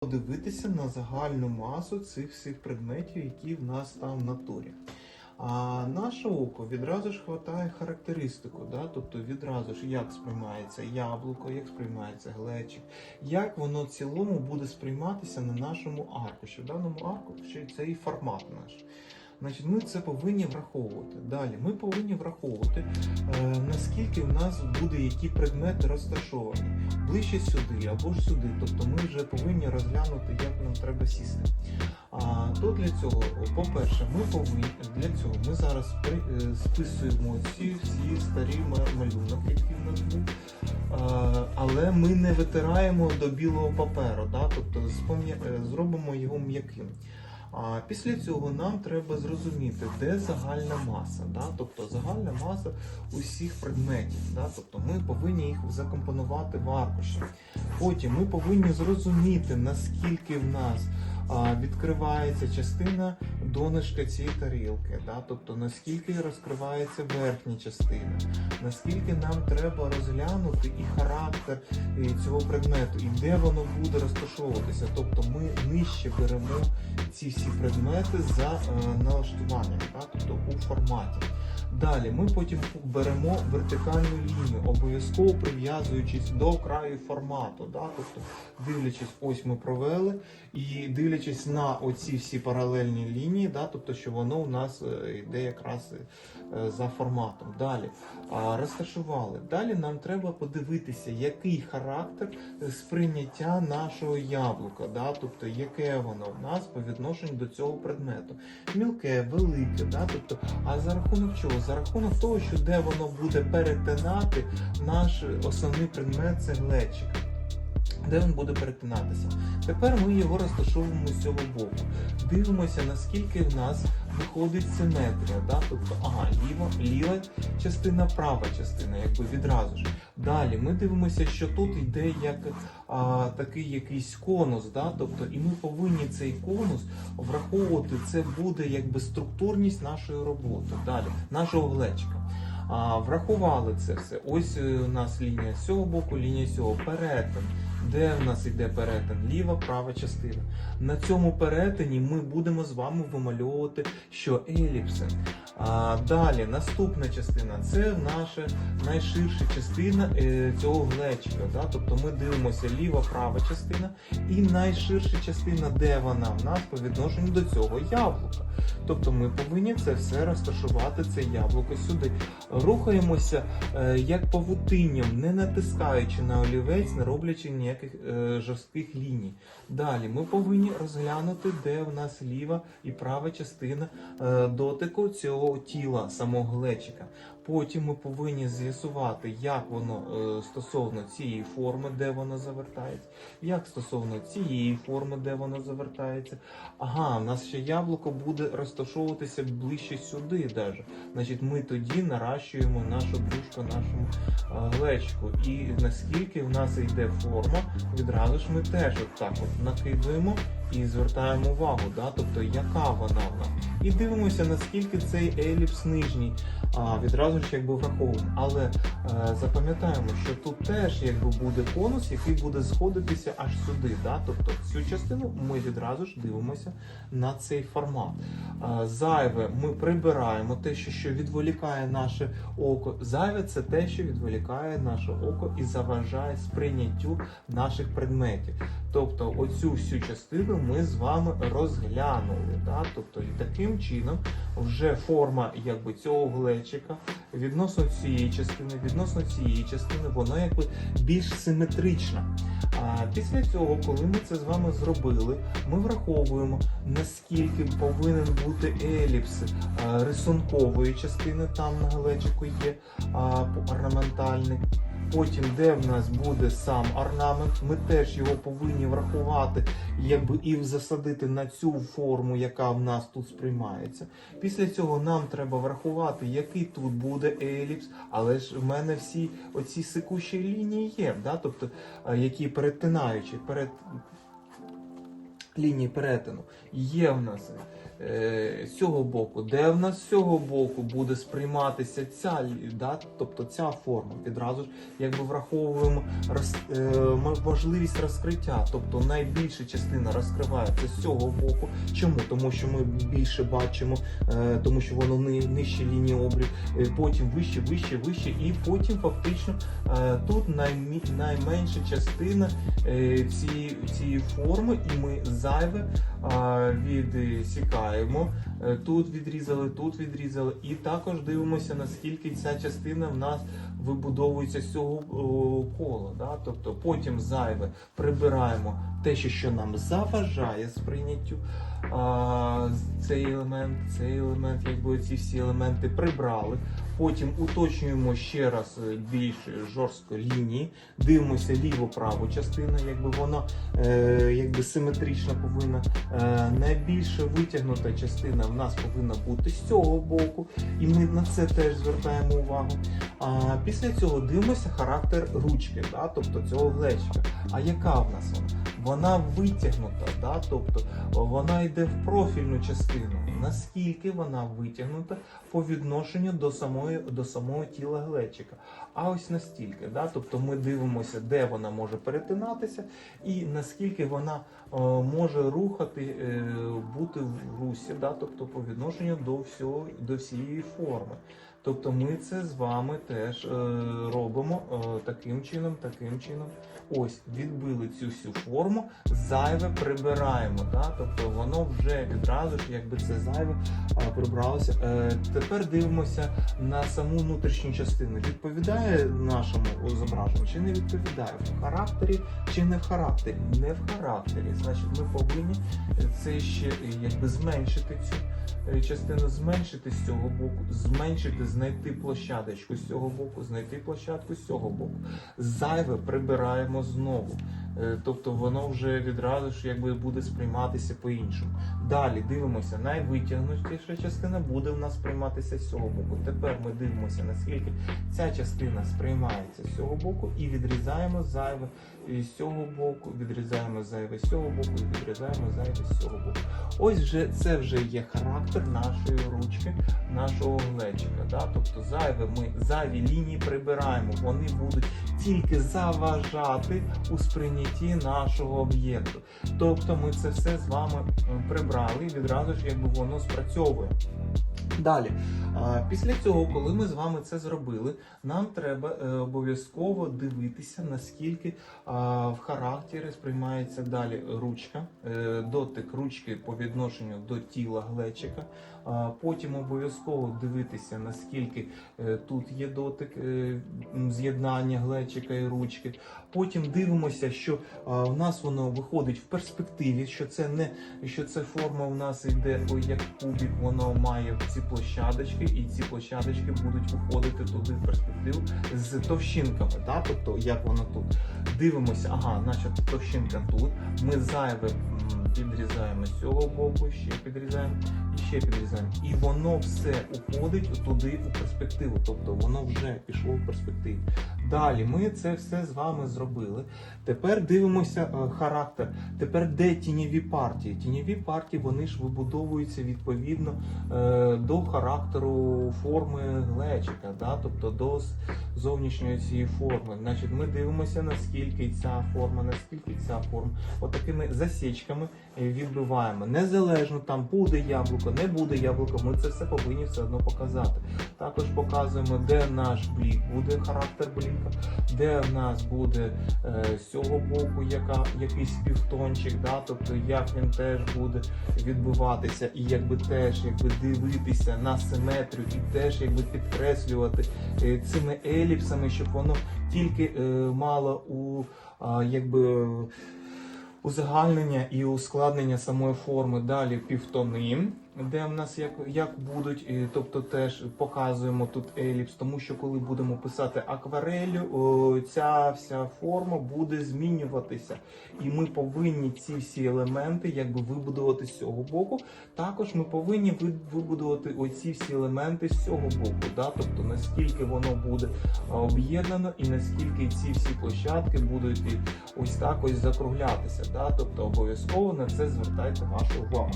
подивитися на загальну масу цих всіх предметів, які в нас там в натурі. А наше око відразу ж хватає характеристику, да? тобто відразу ж як сприймається яблуко, як сприймається глечик, як воно в цілому буде сприйматися на нашому аркуші. В даному аркуші це і формат наш. Значить, ми це повинні враховувати. Далі ми повинні враховувати, е, наскільки в нас буде які предмети розташовані ближче сюди або ж сюди. Тобто ми вже повинні розглянути, як нам треба сісти. А то для цього, по-перше, ми повинні для цього ми зараз е, списуємо ці всі старі малюнок, які в нас був. Але ми не витираємо до білого паперу, да? тобто е, зробимо його м'яким. А після цього нам треба зрозуміти, де загальна маса, да? тобто загальна маса усіх предметів. Да? Тобто ми повинні їх закомпонувати в аркуші. Потім ми повинні зрозуміти, наскільки в нас відкривається частина донышка цієї тарілки, да? тобто наскільки розкривається верхня частина, наскільки нам треба розглянути і характер цього предмету, і де воно буде розташовуватися. Тобто ми нижче беремо ці всі предмети за е, налаштуванням, да? тобто у форматі. Далі ми потім беремо вертикальну лінію, обов'язково прив'язуючись до краю формату. Да? Тобто, дивлячись, ось ми провели, і дивлячись на оці всі паралельні лінії, да? тобто, що воно у нас е, йде якраз е, за форматом. Далі розташували. Далі нам треба подивитися, який характер сприйняття нашого яблука, да? тобто яке воно в нас по відношенню до цього предмету. Мілке, велике, да? тобто, а за рахунок чого? За рахунок того, що де воно буде перетинати наш основний предмет це глечик. Де він буде перетинатися? Тепер ми його розташовуємо з цього боку. Дивимося, наскільки в нас виходить симетрія. Да? Тобто, ага, ліва, ліва частина, права частина, якби відразу ж. Далі ми дивимося, що тут йде як а, такий якийсь конус, да? тобто, і ми повинні цей конус враховувати. Це буде якби структурність нашої роботи. Далі, нашого глечика. А, врахували це все. Ось е, у нас лінія з цього боку, лінія з цього перетин. Де в нас йде перетин? Ліва, права частина. На цьому перетині ми будемо з вами вимальовувати, що еліпси. А, далі, наступна частина це наша найширша частина е, цього глечика. Да? Тобто ми дивимося ліва, права частина і найширша частина, де вона в нас по відношенню до цього яблука. Тобто ми повинні це все розташувати, це яблуко сюди. Рухаємося е, як павутинням, не натискаючи на олівець, не роблячи ніяких е, жорстких ліній. Далі ми повинні розглянути, де в нас ліва і права частина дотику цього тіла, самого глечика. Потім ми повинні з'ясувати, як воно е, стосовно цієї форми, де воно завертається, як стосовно цієї форми, де воно завертається. Ага, у нас ще яблуко буде розташовуватися ближче сюди, даже. Значить, ми тоді наращуємо нашу брюшко, нашому е, глечку. І наскільки в нас йде форма, відразу ж ми теж от так от накидуємо і звертаємо увагу, да? тобто яка вона в нас. І дивимося, наскільки цей еліпс нижній а, відразу ж якби враховуємо. Але е, запам'ятаємо, що тут теж якби буде конус, який буде сходитися аж сюди. Да? Тобто цю частину ми відразу ж дивимося на цей формат. Е, зайве ми прибираємо те, що, що відволікає наше око. Зайве це те, що відволікає наше око і заважає сприйняттю наших предметів. Тобто оцю всю частину ми з вами розглянули. Да? Тобто, і таким чином вже форма якби, цього глечика відносно цієї частини, відносно цієї частини, воно якби більш симетрична. А після цього, коли ми це з вами зробили, ми враховуємо, наскільки повинен бути еліпс рисункової частини, там на глечику є орнаментальний. Потім, де в нас буде сам орнамент, ми теж його повинні врахувати, якби і засадити на цю форму, яка в нас тут сприймається. Після цього нам треба врахувати, який тут буде еліпс, але ж в мене всі оці секущі лінії є, да? тобто, е, які перетинаючи, перед, лінії перетину є в нас з цього боку, де в нас з цього боку буде сприйматися ця да, тобто ця форма. Відразу ж якби враховуємо роз, е, можливість розкриття, тобто найбільша частина розкривається з цього боку. Чому? Тому що ми більше бачимо, е, тому що воно ни, нижче лінії обрію, е, потім вище, вище, вище, і потім фактично е, тут наймі, найменша частина е, цієї, цієї форми, і ми зайве а, відсікаємо. Е, Тут відрізали, тут відрізали, і також дивимося, наскільки ця частина в нас вибудовується з цього кола. Да? Тобто потім зайве прибираємо те, що нам заважає сприйняттю. А, цей елемент, цей елемент, якби ці всі елементи прибрали. Потім уточнюємо ще раз е, більш жорстко лінії, дивимося ліво-праву частину, якби вона е, якби симетрично повинна. Е, найбільше витягнута частина в нас повинна бути з цього боку, і ми на це теж звертаємо увагу. А після цього дивимося характер ручки, да, тобто цього глечика. А яка в нас вона? Вона витягнута, да, тобто вона йде в профільну частину. Наскільки вона витягнута по відношенню до самої до самого тіла глечика. А ось настільки, да, тобто ми дивимося, де вона може перетинатися, і наскільки вона е, може рухати, е, бути в русі, да, тобто по відношенню до всього до всієї форми. Тобто ми це з вами теж е, робимо е, таким чином, таким чином. Ось відбили цю всю форму, зайве прибираємо. Да? Тобто воно вже відразу ж, якби це зайве а, прибралося. Е, тепер дивимося на саму внутрішню частину. Відповідає нашому зображенню чи не відповідає в характері чи не в характері? Не в характері. Значить, ми повинні це ще е, якби зменшити цю е, частину, зменшити з цього боку, зменшити, знайти площадочку з цього боку, знайти площадку з цього боку. Зайве прибираємо знову. Е, Тобто воно вже відразу ж якби буде сприйматися по-іншому. Далі дивимося, найвитягнутіша частина буде в нас сприйматися з цього боку. Тепер ми дивимося, наскільки ця частина сприймається з цього боку, і відрізаємо зайве з цього боку, відрізаємо зайве з цього боку, і відрізаємо зайве з цього боку. Ось вже це вже є характер нашої ручки, нашого глечика. Да? Тобто зайве ми зайві лінії прибираємо, вони будуть тільки заважати у сприйнятті нашого об'єкту. Тобто ми це все з вами прибрали і відразу ж якби воно спрацьовує. Далі, після цього, коли ми з вами це зробили, нам треба е, обов'язково дивитися, наскільки в характері сприймається далі ручка, е, дотик ручки по відношенню до тіла глечика. Потім обов'язково дивитися, наскільки е, тут є дотик з'єднання глечика і ручки. Потім дивимося, що в нас воно виходить в перспективі, що це не що це форма в нас йде як кубик, воно має ці площадочки, і ці площадочки будуть уходити туди в перспективу з товщинками. Да? Тобто, як воно тут. Дивимося, ага, наша товщинка тут. Ми зайве підрізаємо з цього боку, ще підрізаємо і ще підрізаємо. І воно все уходить туди у перспективу. Тобто воно вже пішло в перспективу. Далі ми це все з вами зробили. Тепер дивимося е, характер. Тепер де тіньові партії? Тіньові партії вони ж вибудовуються відповідно е, до характеру форми глечика, да? тобто до зовнішньої цієї форми. Значить, ми дивимося, наскільки ця форма, наскільки ця форма. Отакими засічками е, відбиваємо. Незалежно там буде яблуко, не буде яблуко, ми це все повинні все одно показати. Також показуємо, де наш блік, буде характер бліка, де в нас буде е, з цього боку яка, якийсь півтончик, да? тобто як він теж буде відбиватися, і якби теж якби дивитися на симетрію, і теж якби підкреслювати е, цими еліпсами, щоб воно тільки е, мало у а, якби узагальнення і ускладнення самої форми. Далі півтони. Де в нас як, як будуть, тобто теж показуємо тут еліпс, тому що коли будемо писати акварелью, о, ця вся форма буде змінюватися. І ми повинні ці всі елементи якби вибудувати з цього боку. Також ми повинні ви- вибудувати оці всі елементи з цього боку. Да? Тобто наскільки воно буде об'єднано і наскільки ці всі площадки будуть ось так ось закруглятися. Да? Тобто обов'язково на це звертайте вашу увагу.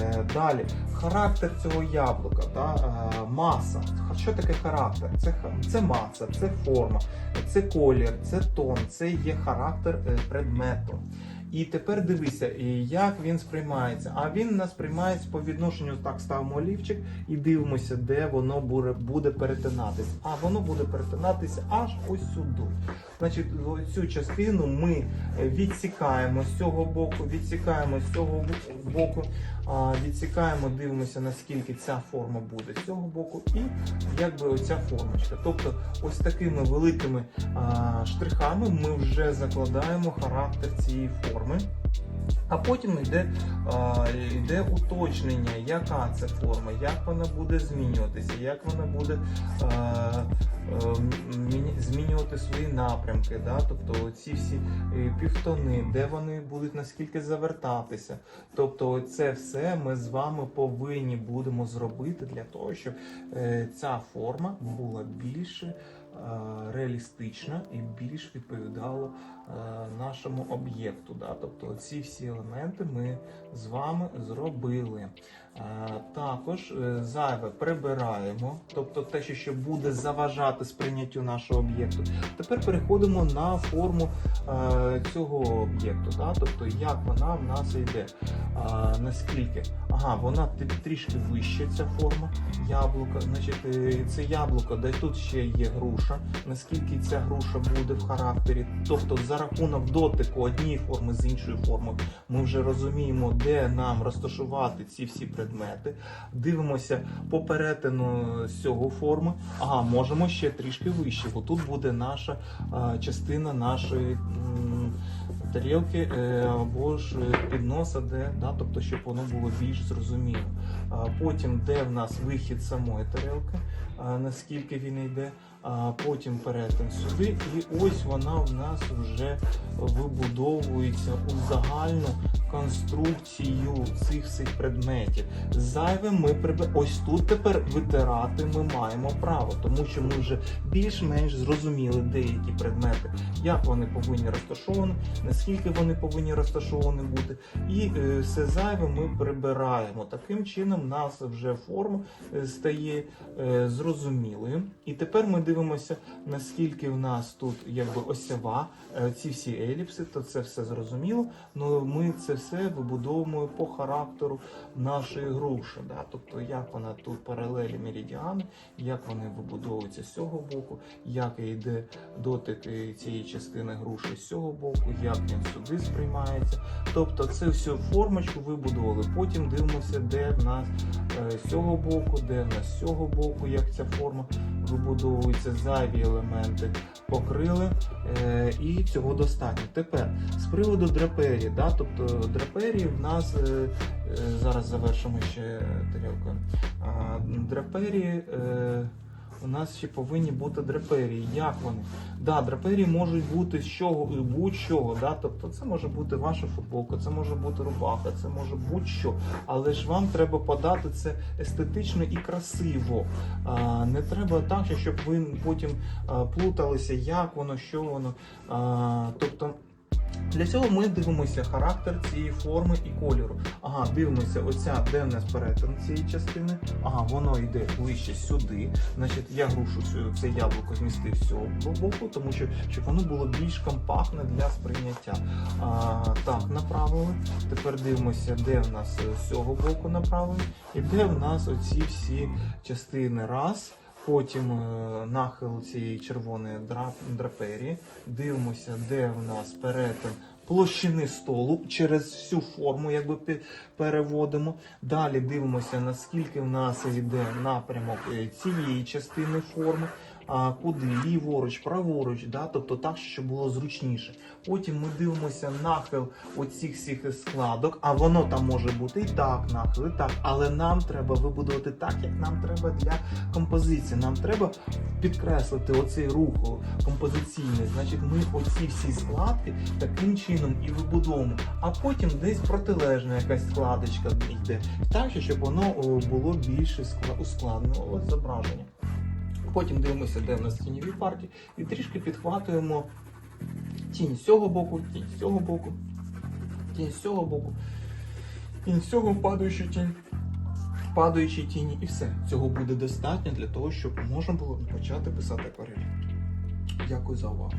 Е, Далі, характер цього яблука, да? е, маса. Що таке характер? Це, це маса, це форма, це колір, це тон, це є характер е, предмету. І тепер дивися, як він сприймається. А він нас сприймається по відношенню, так ставимо олівчик і дивимося, де воно буде, перетинатись. А воно буде перетинатися аж ось сюди. Значить, цю частину ми відсікаємо з цього боку, відсікаємо з цього боку, відсікаємо, дивимося, наскільки ця форма буде з цього боку, і якби оця формочка. Тобто, ось такими великими штрихами ми вже закладаємо характер цієї форми. А потім йде, йде уточнення, яка це форма, як вона буде змінюватися, як вона буде е, змінювати свої напрямки. Да? Тобто ці всі е, півтони, де вони будуть наскільки завертатися. Тобто, це все ми з вами повинні будемо зробити для того, щоб е, ця форма була більше е, реалістична і більш відповідала нашому об'єкту. Да? Тобто ці всі елементи ми з вами зробили. Е, Також е, зайве прибираємо, тобто те, що буде заважати сприйняттю нашого об'єкту. Тепер переходимо на форму е, цього об'єкту. Да? Тобто, як вона в нас йде. Наскільки? Ага, вона трішки вища, ця форма яблука. Значить, е, це яблуко, де тут ще є груша. Наскільки ця груша буде в характері? Тобто, за рахунок дотику однієї форми з іншою формою, ми вже розуміємо, де нам розташувати ці всі предмети. Дивимося по перетину з цього форми. Ага, можемо ще трішки вище, бо тут буде наша а, частина нашої. тарілки е, або ж е, підноса, де, да, тобто, щоб воно було більш зрозуміло. Потім, де в нас вихід самої тарілки, наскільки він йде, а потім перетин сюди, і ось вона в нас вже вибудовується у загальну конструкцію цих всіх предметів. Зайве ми приб... ось тут тепер витирати ми маємо право, тому що ми вже більш-менш зрозуміли деякі предмети, як вони повинні розташовані, наскільки вони повинні розташовані бути, і е, все зайве ми прибираємо. Таким чином, нас вже форма е, стає е, зрозумілою. І тепер ми дивимося, наскільки в нас тут якби осява, е, ці всі еліпси, то це все зрозуміло. Ну ми це все вибудовуємо по характеру нашої груші. Да? Тобто, як вона тут паралелі меридіани, як вони вибудовуються з цього боку, як йде дотик цієї частини груші з цього боку, як він сюди сприймається. Тобто, це всю формочку вибудували. Потім дивимося, де в нас е, з цього боку, де в нас з цього боку, як ця форма вибудовується, зайві елементи покрили, е, і цього достатньо. Тепер з приводу драперії, да, тобто драперії в нас е, е, зараз завершимо ще тарілкою. Драперії. У нас ще повинні бути драперії. Як вони? Да, драперії можуть бути з чого будь-чого. Да? Тобто це може бути ваша футболка, це може бути рубаха, це може будь-що. Але ж вам треба подати це естетично і красиво. А, не треба так, щоб ви потім плуталися, як воно, що воно. А, тобто. Для цього ми дивимося характер цієї форми і кольору. Ага, дивимося, оця де в нас перетин цієї частини. Ага, воно йде ближче сюди. Значить, я грушу це яблуко змістив з цього боку, тому що щоб воно було більш компактне для сприйняття. А, так, направили. Тепер дивимося, де в нас е, з цього боку направили, і де в нас оці всі частини. Раз. Потім е, нахил цієї червоної дра- драперії. Дивимося, де в нас перетин площини столу через всю форму, якби переводимо. Далі дивимося, наскільки в нас йде напрямок е, цієї частини форми. А, куди ліворуч, праворуч, да? тобто так, щоб було зручніше. Потім ми дивимося нахил оцих всіх складок, а воно там може бути і так, нахил, і так. Але нам треба вибудувати так, як нам треба для композиції. Нам треба підкреслити оцей рух композиційний. Значить, ми оці всі складки таким чином і вибудовуємо. А потім десь протилежна якась складочка йде, так щоб воно було більше скла- ускладнено зображення. Потім дивимося, де в нас тіньові партії, і трішки підхватуємо тінь з цього боку, тінь з цього боку, тінь з цього боку, тінь з цього падаючу тінь, падаючі тіні, і все. Цього буде достатньо для того, щоб можна було почати писати акварель. Дякую за увагу.